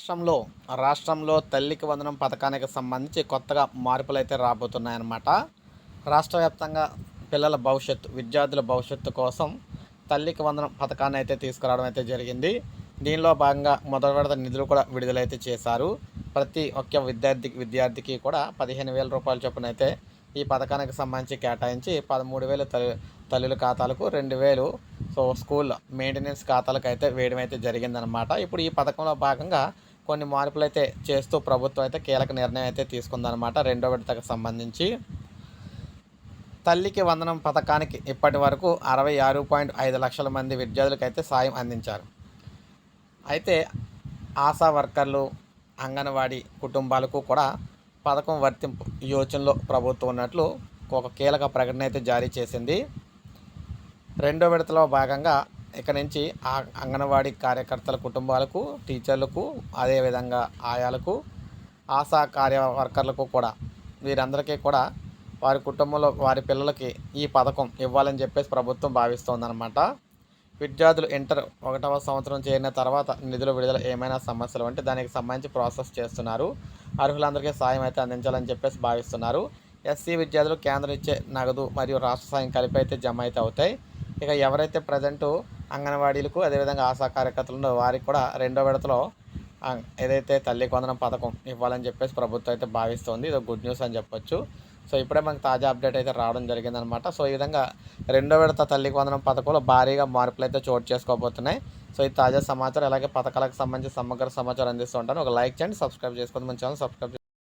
రాష్ట్రంలో రాష్ట్రంలో తల్లికి వందనం పథకానికి సంబంధించి కొత్తగా మార్పులు అయితే రాబోతున్నాయన్నమాట. రాష్ట్ర వ్యాప్తంగా పిల్లల భవిష్యత్తు విద్యార్థుల భవిష్యత్తు కోసం తల్లికి వందనం పథకాన్ని అయితే తీసుకురావడం అయితే జరిగింది. దీనిలో భాగంగా మొదటి విడత నిధులు కూడా విడుదలైతే చేశారు. ప్రతి ఒక్క విద్యార్థి విద్యార్థికి కూడా పదిహేను వేల రూపాయల చొప్పున అయితే ఈ పథకానికి సంబంధించి కేటాయించి పదమూడు వేలు తల్లి తల్లుల ఖాతాలకు రెండు వేలు సో స్కూల్ మెయింటెనెన్స్ ఖాతాలకు అయితే వేయడం అయితే జరిగిందనమాట ఇప్పుడు ఈ పథకంలో భాగంగా కొన్ని మార్పులు అయితే చేస్తూ ప్రభుత్వం అయితే కీలక నిర్ణయం అయితే తీసుకుందనమాట రెండో విడతకు సంబంధించి తల్లికి వందనం పథకానికి ఇప్పటి వరకు అరవై ఆరు పాయింట్ ఐదు లక్షల మంది విద్యార్థులకు అయితే సాయం అందించారు. అయితే ఆశా వర్కర్లు అంగన్వాడీ కుటుంబాలకు కూడా పథకం వర్తింపు యోచనలో ప్రభుత్వం ఉన్నట్లు ఒక కీలక ప్రకటన అయితే జారీ చేసింది. రెండో విడతలో భాగంగా ఇక నుంచి ఆ అంగన్వాడీ కార్యకర్తల కుటుంబాలకు టీచర్లకు అదేవిధంగా ఆయాలకు ఆశా కార్య వర్కర్లకు కూడా వీరందరికీ కూడా వారి కుటుంబంలో వారి పిల్లలకి ఈ పథకం ఇవ్వాలని చెప్పేసి ప్రభుత్వం భావిస్తోందనమాట విద్యార్థులు ఇంటర్ ఒకటవ సంవత్సరం చేరిన తర్వాత నిధుల విడుదల ఏమైనా సమస్యలు అంటే దానికి సంబంధించి ప్రాసెస్ చేస్తున్నారు. అర్హులందరికీ సాయం అయితే అందించాలని చెప్పేసి భావిస్తున్నారు. ఎస్సీ విద్యార్థులు కేంద్రం ఇచ్చే నగదు మరియు రాష్ట్ర సాయం కలిపి అయితే జమ అయితే అవుతాయి. ఇక ఎవరైతే ప్రజెంటు అంగన్వాడీలకు అదేవిధంగా ఆశా కార్యకర్తలు వారికి కూడా రెండో విడతలో ఏదైతే తల్లి కొందనం పథకం ఇవ్వాలని చెప్పేసి ప్రభుత్వం అయితే భావిస్తోంది. ఇది గుడ్ న్యూస్ అని చెప్పొచ్చు. సో ఇప్పుడే మనకు తాజా అప్డేట్ అయితే రావడం జరిగిందనమాట. సో ఈ విధంగా రెండో విడత తల్లి వందనం పథకంలో భారీగా మార్పులు అయితే చోటు చేసుకోబోతున్నాయి. సో ఈ తాజా సమాచారం అలాగే పథకాలకు సంబంధించి సమగ్ర సమాచారం అందిస్తూ ఉంటాను. ఒక లైక్ చేయండి సబ్స్క్రైబ్ చేసుకోండి. మన ఛానల్ సబ్స్క్రైబ్